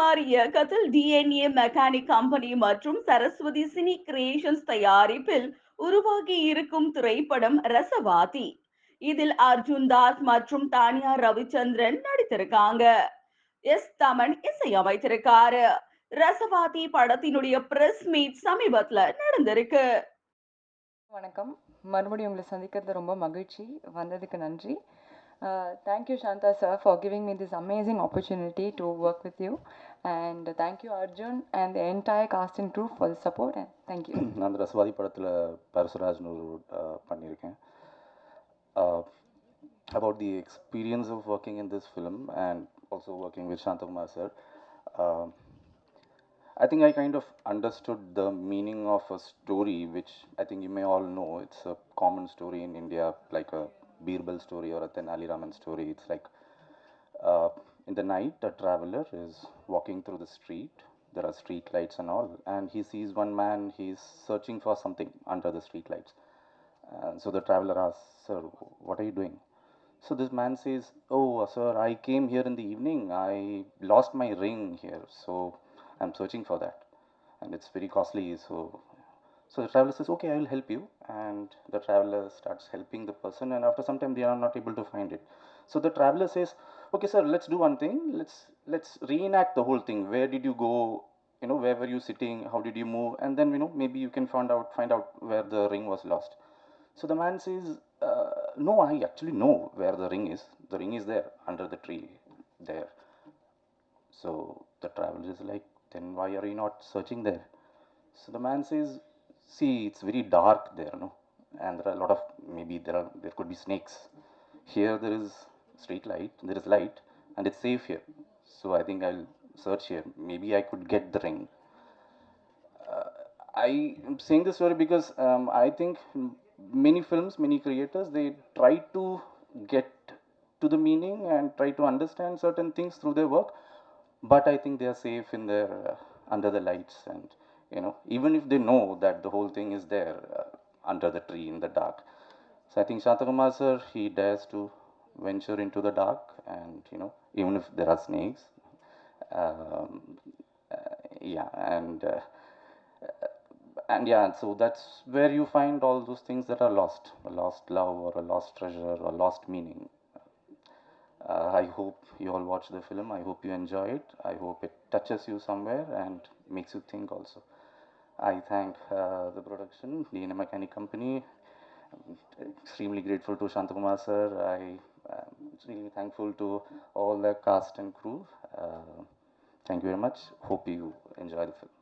சந்தோஷ்குமார் இயக்கத்தில் DNA mechanic company மற்றும் Saraswati cine creations தயாரிப்பில் உருவாகி இருக்கும் திரைப்படம் ரசவாதி. இதில் அர்ஜுன் தாஸ் மற்றும் தானியா ரவிச்சந்திரன் நடித்திருக்காங்க. எஸ் தமன் இசையமைத்திருக்காரு ரசவாதி படத்தினுடைய பிரஸ் மீட் சமீபத்துல நடந்திருக்கு. வணக்கம். மறுபடியும் உங்களை சந்திக்கிறது ரொம்ப மகிழ்ச்சி. வந்ததுக்கு நன்றி. Thank you Santha sir for giving me this amazing opportunity to work with you and thank you Arjun and the entire costing true for the support and thank you நான் அந்த ரசவாதி படத்தில் பரசுராஜ்னு ஒரு uh, பண்ணியிருக்கேன் about the experience of working in this film and also working with Shantakumar sir. Um, I think I kind of understood the meaning of a story, which I think you may all know. It's a common story in India, like a Birbal story or a Tenali Raman story. It's like uh, in the night, a traveler is walking through the street. There are street lights and all, and he sees one man. He's searching for something under the street lights. And so the traveler asks, "Sir, what are you doing?" So this man says, "Oh, uh, sir, I came here in the evening. I lost my ring here, so I'm searching for that, and it's very costly. So, so the traveler says, "Okay, I will help you." And the traveler starts helping the person, and after some time, they are not able to find it. So the traveler says, "Okay, sir, let's do one thing. Let's let's reenact the whole thing. Where did you go? You know, where were you sitting? How did you move? And then you know, maybe you can find out find out where the ring was lost." So the man says, uh, No, I actually know where the ring is. The ring is there under the tree there. So the traveler is like, Then why are you not searching there? So the man says, See, it's very dark there, no? And there are a lot of maybe there are there could be snakes. Here there is street light, there is light, and it's safe here. So I think I'll search here. Maybe I could get the ring. I am saying this story because um, I think many films, many creators, they try to get to the meaning and try to understand certain things through their work, but I think they are safe in their uh, under the lights, and you know, even if they know that the whole thing is there uh, under the tree in the dark. So I think Shantakumar sir, he dares to venture into the dark, and you know, even if there are snakes, um, uh, yeah, and. Uh, and yeah, so that's where you find all those things that are lost a lost love or a lost treasure or lost meaning. Uh, I hope you all watch the film. I hope you enjoy it. I hope it touches you somewhere and makes you think also. I thank uh, the production, DNA Mechanic Company. I'm extremely grateful to Shantakumar sir. I am really thankful to all the cast and crew. Uh, thank you very much. Hope you enjoy the film.